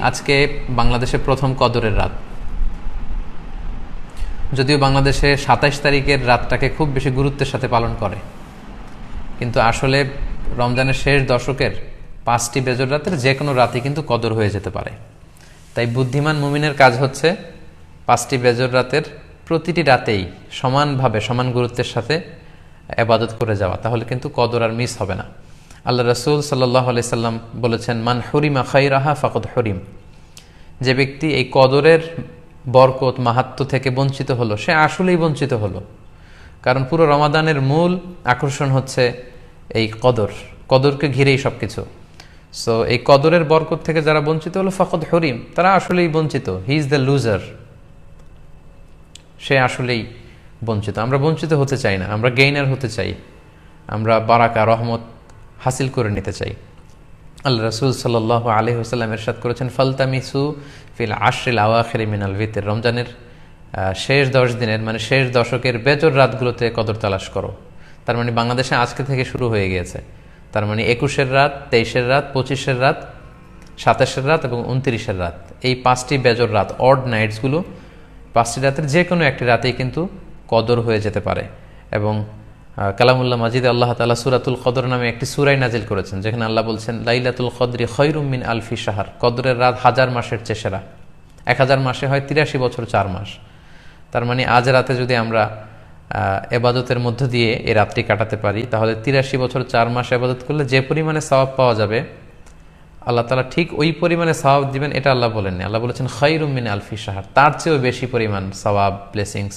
আজকে বাংলাদেশের প্রথম কদরের রাত। যদিও বাংলাদেশে সাতাইশ তারিখের রাতটাকে খুব বেশি গুরুত্বের সাথে পালন করে। কিন্তু আসলে রমজানের শেষ দশকের পাঁচটি বেজর রাতের যে কোনো রাতে কিন্তু কদর হয়ে যেতে পারে। তাই বুদ্ধিমান মুমিনের কাজ হচ্ছে পাঁচটি বেজর রাতের প্রতিটি রাতেই সমানভাবে সমান গুরুত্বের সাথে আবাদত করে যাওয়া। তাহলে কিন্তু কদর আর মিস হবে না। আল্লাহ রসুল সাল্লাহ সাল্লাম বলেছেন, মান হরিমা খাইরাহা ফাকদ হরিম। যে ব্যক্তি এই কদরের বরকত মাহাত্ম থেকে বঞ্চিত হলো, সে আসলেই বঞ্চিত হলো। কারণ পুরো রমাদানের মূল আকর্ষণ হচ্ছে এই কদর, কদরকে ঘিরেই সব কিছু সো এই কদরের বরকত থেকে যারা বঞ্চিত হলো, ফকদ হরিম, তারা আসলেই বঞ্চিত। হি ইজ দ্য লুজার সে আসলেই বঞ্চিত। আমরা বঞ্চিত হতে চাই না, আমরা গেইনার হতে চাই। আমরা বারাকা, রহমত হাসিল করে নিতে চাই। আল্লাহ রসুল সাল্লাহ আলি হুসাল্লাম এরশাদ করেছেন, ফালতামিসু ফিল আশরিল আওয়াখের মিনাল ভিতের রমজানের শেষ দশ দিনের মানে শেষ দশকের বেজর রাতগুলোতে কদর তালাশ করো। তার মানে বাংলাদেশে আজকে থেকে শুরু হয়ে গিয়েছে। তার মানে একুশের রাত, তেইশের রাত, পঁচিশের রাত, সাতাশের রাত এবং উনত্রিশের রাত। এই পাঁচটি বেজর রাত অড নাইটসগুলো পাঁচটি রাতের যে কোনো একটি রাতেই কিন্তু কদর হয়ে যেতে পারে। এবং কালামুল্লাহ মাজিদ আল্লাহ তালা সুরাতুল কদর নামে একটি সুরাই নাজিল করেছেন, যেখানে আল্লাহ বলছেন, লাইলাতুল কদরি খৈরুমিন আলফি সাহার কদরের রাত হাজার মাসের চেষেরা এক হাজার মাসে হয় তিরাশি বছর চার মাস। তার মানে আজ রাতে যদি আমরা এবাদতের মধ্য দিয়ে এই রাত্রি কাটাতে পারি, তাহলে তিরাশি বছর চার মাস এবাদত করলে যে পরিমাণে সওয়াব পাওয়া যাবে, আল্লাহ তালা ঠিক ওই পরিমাণে সওয়াব দিবেন, এটা আল্লাহ বলেননি। আল্লাহ বলেছেন খৈরুমিন আলফি সাহার তার চেয়েও বেশি পরিমাণ সওয়াব, ব্লেসিংস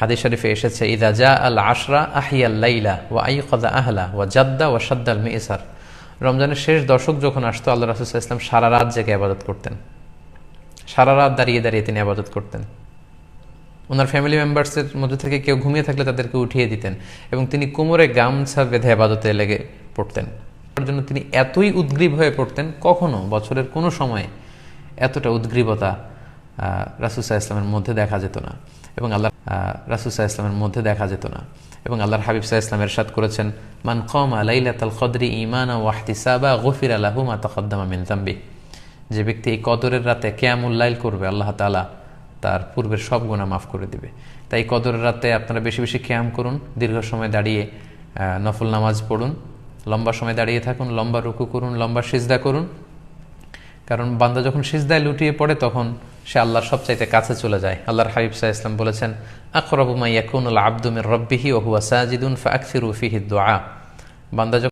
হাদিস শরীফে এসেছে, ইদা জা আল আশরা আহিয়াল্লাইলা ও আই কদা আহলা ও জাদ্দা ও সাদ্দাল মেসার। রমজানের শেষ দশক যখন আসতো, আল্লাহ রাসুসাহ ইসলাম সারা রাত জেগে আবাদত করতেন। সারা রাত দাঁড়িয়ে দাঁড়িয়ে তিনি আবাদত করতেন। ওনার ফ্যামিলি মেম্বার্সের মধ্যে থেকে কেউ ঘুমিয়ে থাকলে তাদেরকে উঠিয়ে দিতেন এবং তিনি কোমরে গামছা বেঁধে আবাদতে লেগে পড়তেন। তার জন্য তিনি এতই উদ্গ্রীব হয়ে পড়তেন, কখনো বছরের কোনো সময় এতটা উদ্গ্রীবতা রাসুসাহ ইসলামের মধ্যে দেখা যেত না। এবং আল্লাহ রাসুসাহ ইসলামের মধ্যে দেখা যেত না। এবং আল্লাহর হাবিব সাহা ইসলাম এরশাদ করেছেন, মান কম আলাইলাতাল কদরি ইমানা ওয়াহতিসাবা গফির আল্লাহু মা তকদ্দামা মিন তাম্বি যে ব্যক্তি এই কদরের রাতে কেয়ামুল্লাইল করবে, আল্লাহ তালা তার পূর্বের সব গুণা মাফ করে দিবে। তাই কদরের রাতে আপনারা বেশি বেশি ক্যাম করুন, দীর্ঘ সময় দাঁড়িয়ে নফল নামাজ পড়ুন, লম্বা সময় দাঁড়িয়ে থাকুন, লম্বা রুকু করুন, লম্বা সিজদা করুন কারণ বান্দা যখন সিজদায় লুটিয়ে পড়ে, তখন সে আল্লাহর সবচাইতে কাছে চলে যায়। আল্লাহর হাবিব সাহা ইসলাম বলেছেন আকরবুমাইয়াকুন আব্দুমের রব্বিহি ওহুয়া সাজিদুন ফা আকসিরু উফিহি দোয়া। বান্দা